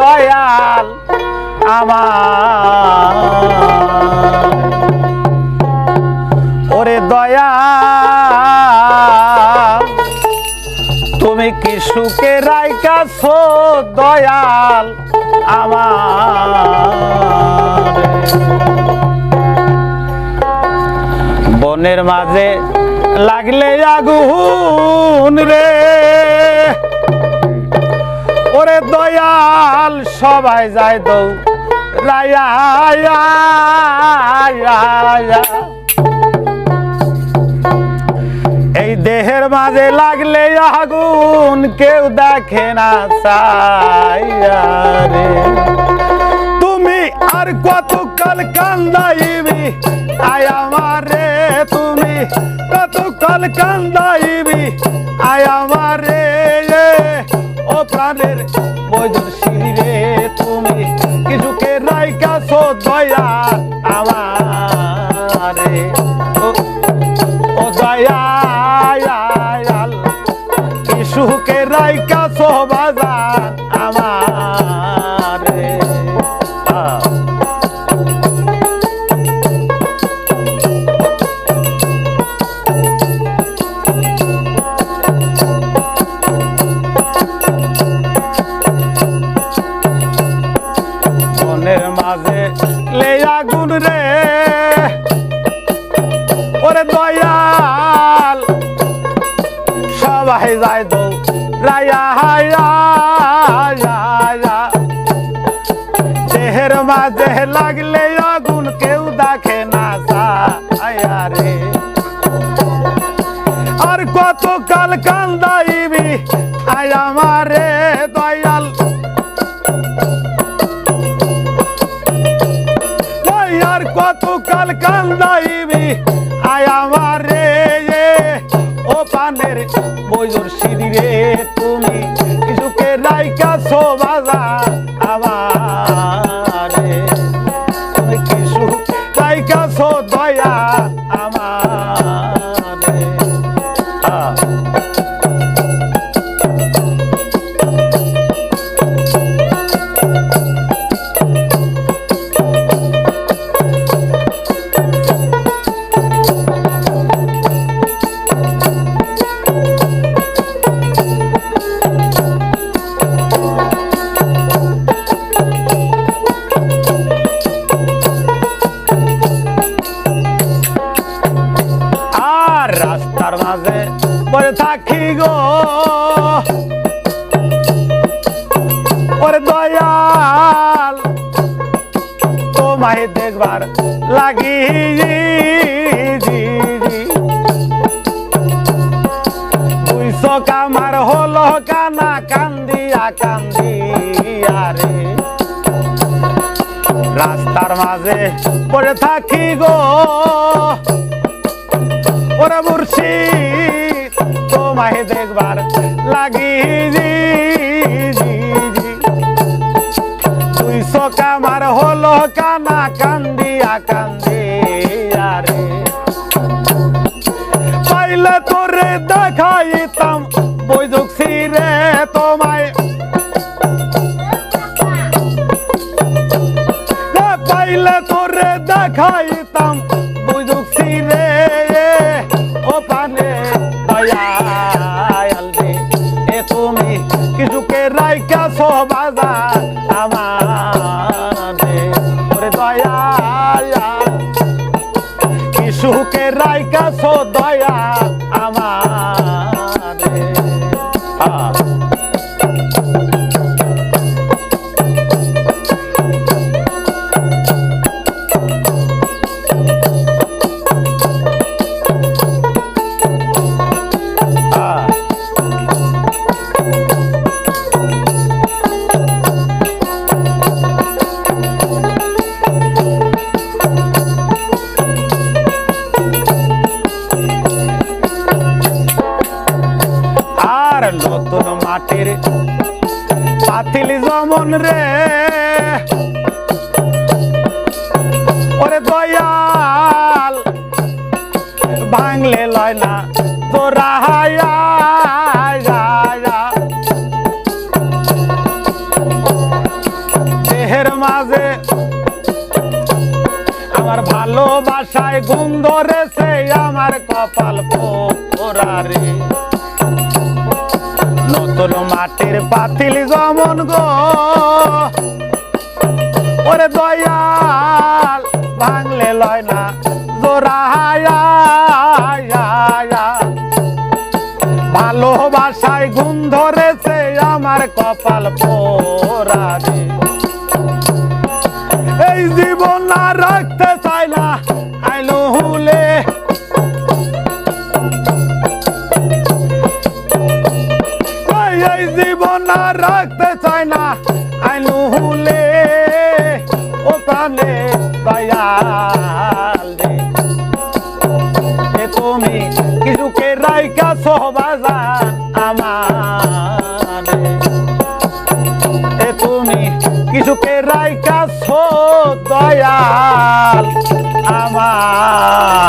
দয়াল আমার। ওরে দয়াল, তুমি কি সুখে রাইকাছো দয়াল আমার? বনের মাঝে লাগলে আগুন রে। ওরে দয়াল, সবাই যায় রায়া এই দেহের মাঝে লাগলে আগুন কেউ দেখে না রে। তুমি আর কতকাল কান্দাইবি? আয় আমারে তুমি কতকাল কান্দাইবি? আয় আমারে ও প্রাণের বৈদর শিরে তুমি কিছুকে রাইকাছো দয়া আমারে? ও দয়া কিছুকে রাইকা সোবাজান সবাই যায় দৌ। রায়া হায়া দেহের মাঝে লাগলে আগুন কেউ দেখে না সায়া রে। আর কত কাল কান্দাইবি আয় আমারে দয়াল। আর কত কাল কান্দাইবি আয় আমারে ও পানের বইজোর সিঁড়ি রে তুমি কিছুকে রাইকা সোবাজা আমারে। পরে থাকি গো। ওরে দয়াল, তোমায় দেখবার লাগি কানা, কান্দিয়া কান্দিয়া রে। রাস্তার মাঝে পড়ে থাকি গো। ওরা মুর্শি তোমায় দেখবার লাগি জি জি জি। দুইশো কামার হলো কানা কান্দিয়া কান্দিয়া রে। পাইলে তোরে দেখাইতাম, বৈদুক রে তোমায়। পাইলে তোরে দেখাইতাম রাতের পাতিল জমন রে। ওরে দয়াল, ভাঙলে লয় না তোরা, হায়া দেহের মাঝে আমার ভালোবাসায় গুণ ধরেছে, আমার কপাল পোরা রে। নতুন মাটির পাতিল যেমন গো। ওরে দয়াল, ভাঙলে লয় না ভালোবাসায় গুণ ধরেছে আমার কপাল পোড়ারে এই জীবন রাখতে চাই না আইলো হুলে ও প্রাণে দয়াল এ তুমি কিছুকে রাইকা সহবাজান আমার? এ তুমি কিছুকে রাইকা সো দয়াল আমার?